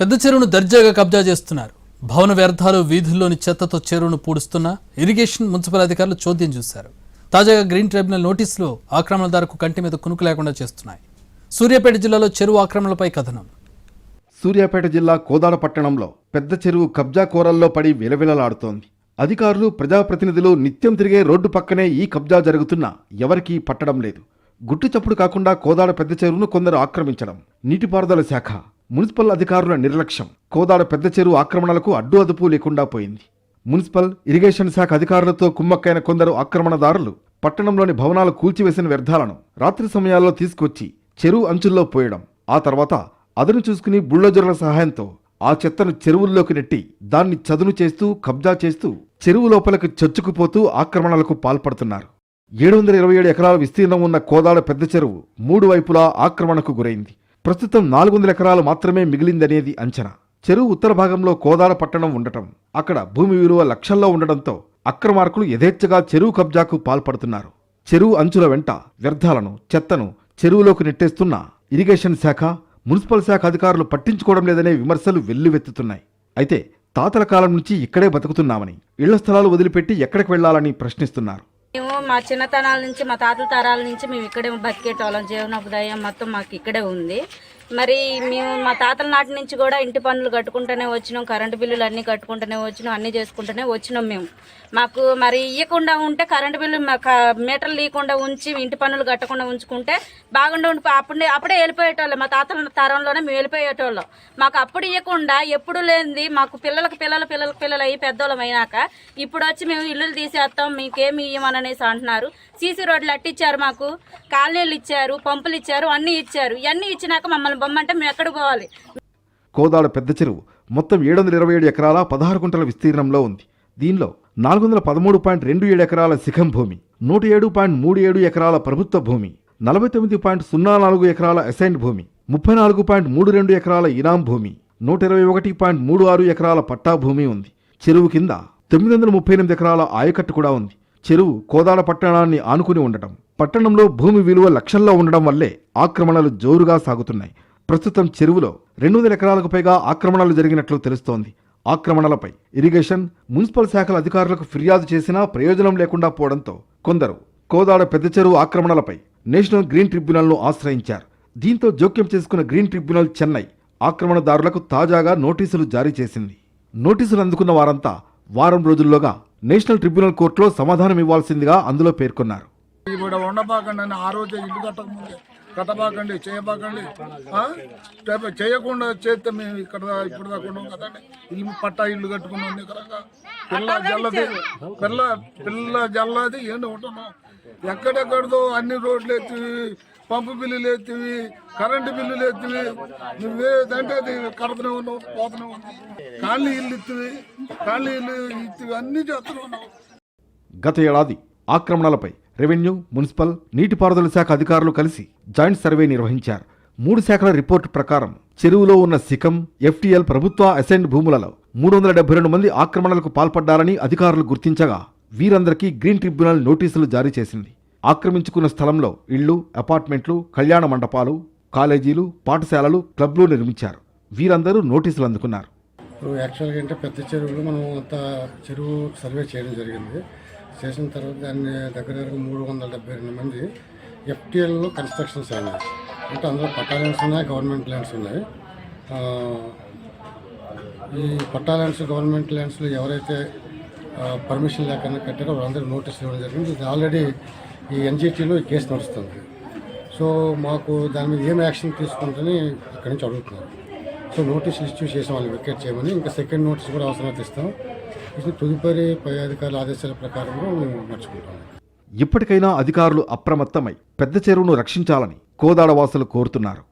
పెద్ద చెరువును దర్జాగా కబ్జా చేస్తున్నారు. భవన వ్యర్థాలు వీధుల్లోని చెత్తతో చెరువును పూడుస్తున్న ఇరిగేషన్ మున్సిపల్ అధికారులు చోద్యం చూశారు. తాజాగా గ్రీన్ ట్రైబ్యునల్ నోటీసులు ఆక్రమణదారుకు కంటి మీద కునుకు లేకుండా చేస్తున్నాయి. సూర్యాపేట జిల్లాలో చెరువు ఆక్రమణలపై కథనం. సూర్యాపేట జిల్లా కోదాడ పట్టణంలో పెద్ద చెరువు కబ్జా కోరల్లో పడి విలవిలలాడుతోంది. అధికారులు ప్రజాప్రతినిధులు నిత్యం తిరిగే రోడ్డు పక్కనే ఈ కబ్జా జరుగుతున్నా ఎవరికీ పట్టడం లేదు. గుట్టు చప్పుడు కాకుండా కోదాడ పెద్ద చెరువును కొందరు ఆక్రమించడం. నీటిపారుదల శాఖ మున్సిపల్ అధికారుల నిర్లక్ష్యం. కోదాడ పెద్ద చెరువు ఆక్రమణలకు అడ్డు అదుపు లేకుండా పోయింది. మున్సిపల్ ఇరిగేషన్ శాఖ అధికారులతో కుమ్మక్కైన కొందరు ఆక్రమణదారులు పట్టణంలోని భవనాలు కూల్చివేసిన వ్యర్థాలను రాత్రి సమయాల్లో తీసుకొచ్చి చెరువు అంచుల్లో పోయడం ఆ తర్వాత అదను చూసుకుని బుల్డోజర్ల సహాయంతో ఆ చెత్తను చెరువుల్లోకి నెట్టి దాన్ని చదును చేస్తూ కబ్జా చేస్తూ చెరువు లోపలికి చొచ్చుకుపోతూ ఆక్రమణలకు పాల్పడుతున్నారు. ఏడు వందల ఇరవై ఏడు ఎకరాల విస్తీర్ణం ఉన్న కోదాడ పెద్ద చెరువు మూడు వైపులా ఆక్రమణకు గురైంది. ప్రస్తుతం నాలుగు వందల ఎకరాలు మాత్రమే మిగిలిందనేది అంచనా. చెరువు ఉత్తర భాగంలో కోదాడ పట్టణం ఉండటం అక్కడ భూమి విలువ లక్షల్లో ఉండడంతో అక్రమార్కులు యథేచ్ఛగా చెరువు కబ్జాకు పాల్పడుతున్నారు. చెరువు అంచుల వెంట వ్యర్థాలను చెత్తను చెరువులోకి నెట్టేస్తున్న ఇరిగేషన్ శాఖ మున్సిపల్ శాఖ అధికారులు పట్టించుకోవడం లేదనే విమర్శలు వెల్లువెత్తుతున్నాయి. అయితే తాతల కాలం నుంచి ఇక్కడే బతుకుతున్నామని ఇళ్ళ స్థలాలు వదిలిపెట్టి ఎక్కడికి వెళ్ళాలని ప్రశ్నిస్తున్నారు. మేము మా చిన్నతనాల నుంచి మా తాతల తరాల నుంచి మేము ఇక్కడే బతికేటోళ్ళం. జీవనోపాధ్యాయం మొత్తం మాకు ఇక్కడే ఉంది. మరి మేము మా తాతల నాటి నుంచి కూడా ఇంటి పనులు కట్టుకుంటూనే వచ్చినాం కరెంటు బిల్లులు అన్నీ కట్టుకుంటూనే వచ్చినాం అన్నీ చేసుకుంటూనే వచ్చినాం మేము. మాకు మరి ఇవ్వకుండా ఉంటే కరెంటు బిల్లు మాకు మీటర్లు ఇవ్వకుండా ఉంచి ఇంటి పనులు కట్టకుండా ఉంచుకుంటే బాగుండే. ఉండి అప్పుడే అప్పుడే వెళ్ళిపోయేటోళ్ళం. మా తాతల తరంలోనే మేము వెళ్ళిపోయేటోళ్ళం. మాకు అప్పుడు ఇవ్వకుండా ఎప్పుడు లేనిది మాకు పిల్లలకు పిల్లలు పిల్లలకు పిల్లలు అయ్యి పెద్దోళ్ళం అయినాక ఇప్పుడు వచ్చి మేము ఇల్లులు తీసేస్తాం మీకేమి ఇవ్వమనేసి అంటున్నారు. సీసీ రోడ్లు అట్టిచ్చారు మాకు కాలనీలు ఇచ్చారు పంపులు ఇచ్చారు అన్నీ ఇచ్చారు. ఇవన్నీ ఇచ్చినాక మమ్మల్ని బొమ్మంటే మేము ఎక్కడ పోవాలి? కోదాడ పెద్ద చెరువు. మొత్తం ఏడు వందల ఇరవై ఏడు ఎకరాల పదహారు కుంటల విస్తీర్ణంలో ఉంది. దీనిలో నాలుగు వందల పదమూడు పాయింట్ రెండు ఏడు ఎకరాల శిఖం భూమి నూట ఏడు పాయింట్ మూడు ఏడు ఎకరాల ప్రభుత్వ భూమి నలభై తొమ్మిది పాయింట్ సున్నా నాలుగు ఎకరాల అసైన్డ్ భూమి ముప్పై నాలుగు పాయింట్ మూడు రెండు ఎకరాల ఇనాం భూమి నూట ఇరవై ఒకటి పాయింట్ మూడు ఆరు ఎకరాల పట్టా భూమి ఉంది. చెరువు కింద తొమ్మిది వందల ముప్పై ఎనిమిది ఎకరాల ఆయకట్టు కూడా ఉంది. చెరువు కోదాడ పట్టణాన్ని ఆనుకుని ఉండటం పట్టణంలో భూమి విలువ లక్షల్లో ఉండడం వల్లే ఆక్రమణలు జోరుగా సాగుతున్నాయి. ప్రస్తుతం చెరువులో రెండు వందల ఎకరాలకు పైగా ఆక్రమణలు జరిగినట్లు తెలుస్తోంది. ఆక్రమణలపై ఇరిగేషన్ మున్సిపల్ శాఖల అధికారులకు ఫిర్యాదు చేసినా ప్రయోజనం లేకుండా పోవడంతో కొందరు కోదాడ పెద్ద చెరువు ఆక్రమణలపై నేషనల్ గ్రీన్ ట్రిబ్యునల్ను ఆశ్రయించారు. దీంతో జోక్యం చేసుకున్న గ్రీన్ ట్రిబ్యునల్ చెన్నై ఆక్రమణదారులకు తాజాగా నోటీసులు జారీ చేసింది. నోటీసులు అందుకున్న వారంతా వారం రోజుల్లోగా నేషనల్ ట్రిబ్యునల్ కోర్టులో సమాధానం ఇవ్వాల్సిందిగా అందులో పేర్కొన్నారు. ఇప్పుడు చేయబాకండి చేయకుండా చేస్తే మేము ఇక్కడ ఇప్పుడు దాకా ఉన్నాం కదండి. ఇల్లు పట్టా ఇల్లు కట్టుకున్నాం నికరంగా పిల్ల జల్లది పిల్ల పిల్ల జల్లది ఏంటి ఉంటున్నాం? ఎక్కడెక్కడదో అన్ని రోడ్లు ఎత్తివి పంపు బిల్లులు ఎత్తివి కరెంటు బిల్లులు ఎత్తివి. నువ్వేదంటే అది కడతనే ఉన్నావు పోతనే ఉన్నావు. కాళ్ళీ ఇల్లు ఇత్తివి కాళ్ళు ఇల్లు ఇత్తివి అన్నీ చేస్తూనే ఉన్నావు. గత ఏడాది ఆక్రమణలపై రెవెన్యూ మున్సిపల్ నీటిపారుదల శాఖ అధికారులు కలిసి జాయింట్ సర్వే నిర్వహించారు. మూడు శాఖల రిపోర్టు ప్రకారం చెరువులో ఉన్న సికం ఎఫ్టీఎల్ ప్రభుత్వ అసైన్డ్ భూములలో మూడు వందల డెబ్బై రెండు మంది ఆక్రమణలకు పాల్పడ్డారని అధికారులు గుర్తించగా వీరందరికీ గ్రీన్ ట్రిబ్యునల్ నోటీసులు జారీ చేసింది. ఆక్రమించుకున్న స్థలంలో ఇళ్ళు అపార్ట్మెంట్లు కళ్యాణ మండపాలు కాలేజీలు పాఠశాలలు క్లబ్లు నిర్మించారు. వీరందరూ నోటీసులు అందుకున్నారు. ఇప్పుడు యాక్చువల్గా అంటే పెద్ద చెరువులు మనం అంత చెరువు సర్వే చేయడం జరిగింది. చేసిన తర్వాత దాన్ని దగ్గర దగ్గర మూడు వందల డెబ్బై రెండు మంది ఎఫ్టీఎల్లో కన్స్ట్రక్షన్స్ అయినాయి. అంటే అందులో పట్టా ల్యాండ్స్ ఉన్నాయి గవర్నమెంట్ ల్యాండ్స్ ఉన్నాయి. ఈ పట్టా ల్యాండ్స్ గవర్నమెంట్ ల్యాండ్స్లో ఎవరైతే పర్మిషన్ లేకుండా కట్టారో వాళ్ళందరూ నోటీస్ ఇవ్వడం జరిగింది. ఇది ఆల్రెడీ ఈ ఎన్జిటీలో ఈ కేసు నడుస్తుంది. సో మాకు దాని మీద ఏం యాక్షన్ తీసుకుంటుందని ఇక్కడి నుంచి అడుగుతున్నారు. సో నోటీసులు ఇష్యూ చేసాం వాళ్ళు వికెట్ చేయమని ఇంకా సెకండ్ నోటీస్ కూడా అవసరమైతే ఇస్తాం. ఇది తదుపరి పై అధికారుల ఆదేశాల ప్రకారం మేము నడుచుకుంటాం ఇప్పటికైనా అధికారులు అప్రమత్తమై పెద్ద చెరువును రక్షించాలని కోదాడ వాసులు కోరుతున్నారు.